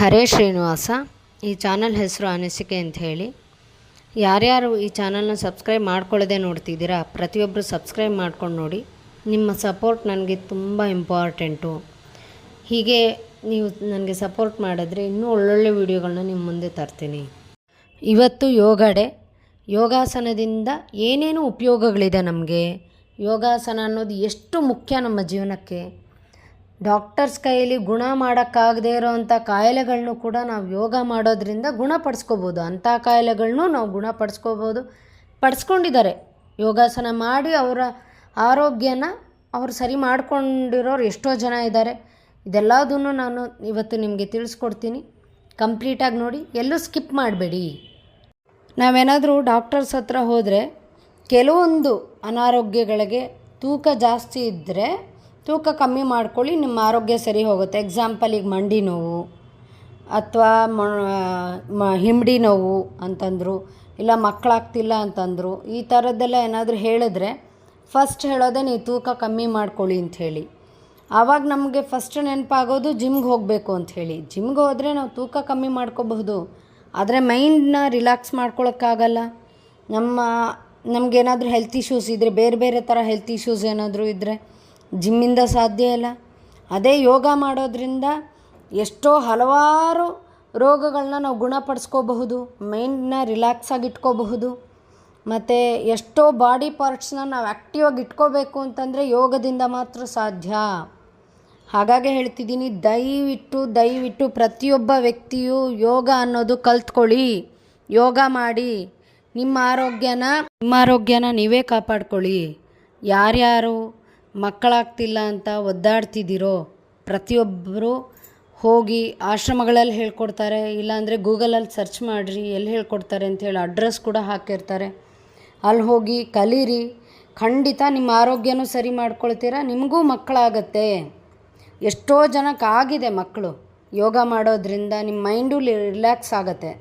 ಹರೇ ಶ್ರೀನಿವಾಸ. ಈ ಚಾನಲ್ ಹೆಸರು ಅನಿಸಿಕೆ ಅಂತ ಹೇಳಿ. ಯಾರ್ಯಾರು ಈ ಚಾನಲ್ನ ಸಬ್ಸ್ಕ್ರೈಬ್ ಮಾಡ್ಕೊಳ್ಳದೆ ನೋಡ್ತಿದ್ದೀರಾ ಪ್ರತಿಯೊಬ್ಬರು ಸಬ್ಸ್ಕ್ರೈಬ್ ಮಾಡ್ಕೊಂಡು ನೋಡಿ. ನಿಮ್ಮ ಸಪೋರ್ಟ್ ನನಗೆ ತುಂಬ ಇಂಪಾರ್ಟೆಂಟು. ಹೀಗೆ ನೀವು ನನಗೆ ಸಪೋರ್ಟ್ ಮಾಡಿದ್ರೆ ಇನ್ನೂ ಒಳ್ಳೊಳ್ಳೆ ವೀಡಿಯೋಗಳನ್ನ ನಿಮ್ಮ ಮುಂದೆ ತರ್ತೀನಿ. ಇವತ್ತು ಯೋಗ ಡೇ ಯೋಗಾಸನದಿಂದ ಏನೇನು ಉಪಯೋಗಗಳಿದೆ ನಮಗೆ? ಯೋಗಾಸನ ಅನ್ನೋದು ಎಷ್ಟು ಮುಖ್ಯ ನಮ್ಮ ಜೀವನಕ್ಕೆ? ಡಾಕ್ಟರ್ಸ್ ಕೈಯಲ್ಲಿ ಗುಣ ಮಾಡೋಕ್ಕಾಗದೇ ಇರೋವಂಥ ಕಾಯಿಲೆಗಳನ್ನು ಕೂಡ ನಾವು ಯೋಗ ಮಾಡೋದ್ರಿಂದ ಗುಣಪಡಿಸ್ಕೋಬೋದು ಅಂಥ ಕಾಯಿಲೆಗಳನ್ನೂ ನಾವು ಗುಣಪಡಿಸ್ಕೋಬೋದು ಪಡಿಸ್ಕೊಂಡಿದ್ದಾರೆ. ಯೋಗಾಸನ ಮಾಡಿ ಅವರ ಆರೋಗ್ಯನ ಅವರು ಸರಿ ಮಾಡ್ಕೊಂಡಿರೋರು ಎಷ್ಟೋ ಜನ ಇದ್ದಾರೆ. ಇದೆಲ್ಲದನ್ನು ನಾನು ಇವತ್ತು ನಿಮಗೆ ತಿಳಿಸ್ಕೊಡ್ತೀನಿ. ಕಂಪ್ಲೀಟಾಗಿ ನೋಡಿ, ಎಲ್ಲೂ ಸ್ಕಿಪ್ ಮಾಡಬೇಡಿ. ನಾವೇನಾದರೂ ಡಾಕ್ಟರ್ಸ್ ಹತ್ರ ಹೋದರೆ ಕೆಲವೊಂದು ಅನಾರೋಗ್ಯಗಳಿಗೆ ತೂಕ ಜಾಸ್ತಿ ಇದ್ದರೆ ತೂಕ ಕಮ್ಮಿ ಮಾಡ್ಕೊಳ್ಳಿ, ನಿಮ್ಮ ಆರೋಗ್ಯ ಸರಿ ಹೋಗುತ್ತೆ. ಎಕ್ಸಾಂಪಲ್ ಈಗ ಮಂಡಿ ನೋವು ಅಥವಾ ಮ ಹಿಂಬಡಿ ನೋವು ಅಂತಂದರು, ಇಲ್ಲ ಮಕ್ಕಳಾಗ್ತಿಲ್ಲ ಅಂತಂದರು, ಈ ಥರದ್ದೆಲ್ಲ ಏನಾದರೂ ಹೇಳಿದ್ರೆ ಫಸ್ಟ್ ಹೇಳೋದೇ ನೀವು ತೂಕ ಕಮ್ಮಿ ಮಾಡ್ಕೊಳ್ಳಿ ಅಂಥೇಳಿ ಆವಾಗ ನಮಗೆ ಫಸ್ಟ್ ನೆನಪಾಗೋದು ಜಿಮ್ಗೆ ಹೋಗಬೇಕು ಅಂಥೇಳಿ ಜಿಮ್ಗೆ ಹೋದರೆ ನಾವು ತೂಕ ಕಮ್ಮಿ ಮಾಡ್ಕೋಬಹುದು, ಆದರೆ ಮೈಂಡನ್ನ ರಿಲ್ಯಾಕ್ಸ್ ಮಾಡ್ಕೊಳಕ್ಕಾಗಲ್ಲ. ನಮ್ಮ ನಮಗೇನಾದರೂ ಹೆಲ್ತ್ ಇಶ್ಯೂಸ್ ಇದ್ದರೆ ಬೇರೆ ಬೇರೆ ಥರ ಹೆಲ್ತ್ ಇಶ್ಯೂಸ್ ಏನಾದರೂ ಇದ್ದರೆ ಜಿಮ್ಮಿಂದ ಸಾಧ್ಯ ಇಲ್ಲ. ಅದೇ ಯೋಗ ಮಾಡೋದ್ರಿಂದ ಎಷ್ಟೋ ಹಲವಾರು ರೋಗಗಳನ್ನ ನಾವು ಗುಣಪಡಿಸ್ಕೋಬಹುದು ಮೈಂಡನ್ನ ರಿಲ್ಯಾಕ್ಸ್ ಆಗಿ ಇಟ್ಕೋಬಹುದು, ಮತ್ತು ಎಷ್ಟೋ ಬಾಡಿ ಪಾರ್ಟ್ಸ್ನ ನಾವು ಆ್ಯಕ್ಟಿವಾಗಿ ಇಟ್ಕೋಬೇಕು ಅಂತಂದರೆ ಯೋಗದಿಂದ ಮಾತ್ರ ಸಾಧ್ಯ. ಹಾಗಾಗಿ ಹೇಳ್ತಿದ್ದೀನಿ, ದಯವಿಟ್ಟು ದಯವಿಟ್ಟು ಪ್ರತಿಯೊಬ್ಬ ವ್ಯಕ್ತಿಯು ಯೋಗ ಅನ್ನೋದು ಕಲ್ತ್ಕೊಳ್ಳಿ, ಯೋಗ ಮಾಡಿ. ನಿಮ್ಮ ಆರೋಗ್ಯನ ನಿಮ್ಮ ಆರೋಗ್ಯನ ನೀವೇ ಕಾಪಾಡ್ಕೊಳ್ಳಿ. ಯಾರ್ಯಾರು ಮಕ್ಕಳಾಗ್ತಿಲ್ಲ ಅಂತ ಒದ್ದಾಡ್ತಿದ್ದೀರೋ? ಪ್ರತಿಯೊಬ್ಬರು ಹೋಗಿ ಆಶ್ರಮಗಳಲ್ಲಿ ಹೇಳ್ಕೊಡ್ತಾರೆ, ಇಲ್ಲಾಂದರೆ ಗೂಗಲಲ್ಲಿ ಸರ್ಚ್ ಮಾಡಿರಿ, ಎಲ್ಲಿ ಹೇಳ್ಕೊಡ್ತಾರೆ ಅಂಥೇಳಿ ಅಡ್ರೆಸ್ ಕೂಡ ಹಾಕಿರ್ತಾರೆ. ಅಲ್ಲಿ ಹೋಗಿ ಕಲೀರಿ. ಖಂಡಿತ ನಿಮ್ಮ ಆರೋಗ್ಯನೂ ಸರಿ ಮಾಡ್ಕೊಳ್ತೀರ? ನಿಮಗೂ ಮಕ್ಕಳಾಗತ್ತೆ. ಎಷ್ಟೋ ಜನಕ್ಕೆ ಆಗಿದೆ ಮಕ್ಕಳು. ಯೋಗ ಮಾಡೋದ್ರಿಂದ ನಿಮ್ಮ ಮೈಂಡು ರಿಲ್ಯಾಕ್ಸ್ ಆಗುತ್ತೆ.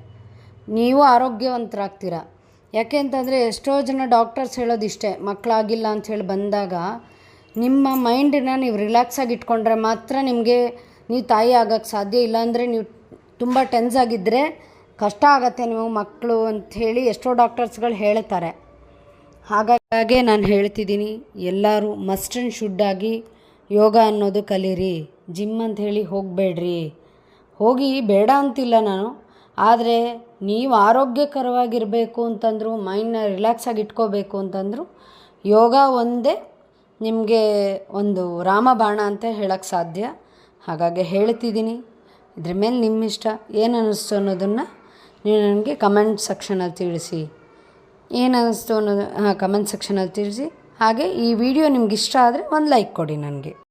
ನೀವು ಆರೋಗ್ಯವಂತರಾಗ್ತೀರ. ಯಾಕೆ ಅಂತಂದರೆ ಎಷ್ಟೋ ಜನ ಡಾಕ್ಟರ್ಸ್ ಹೇಳೋದಿಷ್ಟೇ, ಮಕ್ಕಳಾಗಿಲ್ಲ ಅಂಥೇಳಿ ಬಂದಾಗ ನಿಮ್ಮ ಮೈಂಡನ್ನ ನೀವು ರಿಲ್ಯಾಕ್ಸಾಗಿ ಇಟ್ಕೊಂಡ್ರೆ ಮಾತ್ರ ನಿಮಗೆ ನೀವು ತಾಯಿ ಆಗೋಕ್ಕೆ ಸಾಧ್ಯ ಇಲ್ಲಾಂದರೆ ನೀವು ತುಂಬ ಟೆನ್ಸ್ ಆಗಿದ್ದರೆ ಕಷ್ಟ ಆಗತ್ತೆ ನೀವು ಮಕ್ಕಳು ಅಂಥೇಳಿ ಎಷ್ಟೋ ಡಾಕ್ಟರ್ಸ್ಗಳು ಹೇಳ್ತಾರೆ. ಹಾಗಾಗಿ ನಾನು ಹೇಳ್ತಿದ್ದೀನಿ, ಎಲ್ಲರೂ ಮಸ್ಟ್ ಆ್ಯಂಡ್ ಶುಡ್ ಆಗಿ ಯೋಗ ಅನ್ನೋದು ಕಲೀರಿ ಜಿಮ್ ಅಂತ ಹೇಳಿ ಹೋಗಬೇಡ್ರಿ. ಹೋಗಿ ಬೇಡ ಅಂತಿಲ್ಲ ನಾನು, ಆದರೆ ನೀವು ಆರೋಗ್ಯಕರವಾಗಿರಬೇಕು ಅಂತಂದರು ಮೈಂಡನ್ನ ರಿಲ್ಯಾಕ್ಸ್ ಆಗಿ ಇಟ್ಕೋಬೇಕು ಅಂತಂದರು ಯೋಗ ಒಂದೇ ನಿಮಗೆ ಒಂದು ರಾಮಬಾಣ ಅಂತ ಹೇಳೋಕ್ಕೆ ಸಾಧ್ಯ? ಹಾಗಾಗಿ ಹೇಳ್ತಿದ್ದೀನಿ. ಇದ್ರ ಮೇಲೆ ನಿಮ್ಮ ಇಷ್ಟ ಏನು ಅನ್ನಿಸ್ತು ಅನ್ನೋದನ್ನು ನೀವು ನನಗೆ ಕಮೆಂಟ್ ಸೆಕ್ಷನಲ್ಲಿ ತಿಳಿಸಿ. ಏನು ಅನ್ನಿಸ್ತು ಅನ್ನೋದು, ಹಾಂ ಕಮೆಂಟ್ ಸೆಕ್ಷನಲ್ಲಿ ತಿಳಿಸಿ. ಹಾಗೆ ಈ ವಿಡಿಯೋ ನಿಮ್ಗೆ ಇಷ್ಟ ಆದರೆ ಒಂದು ಲೈಕ್ ಕೊಡಿ ನನಗೆ.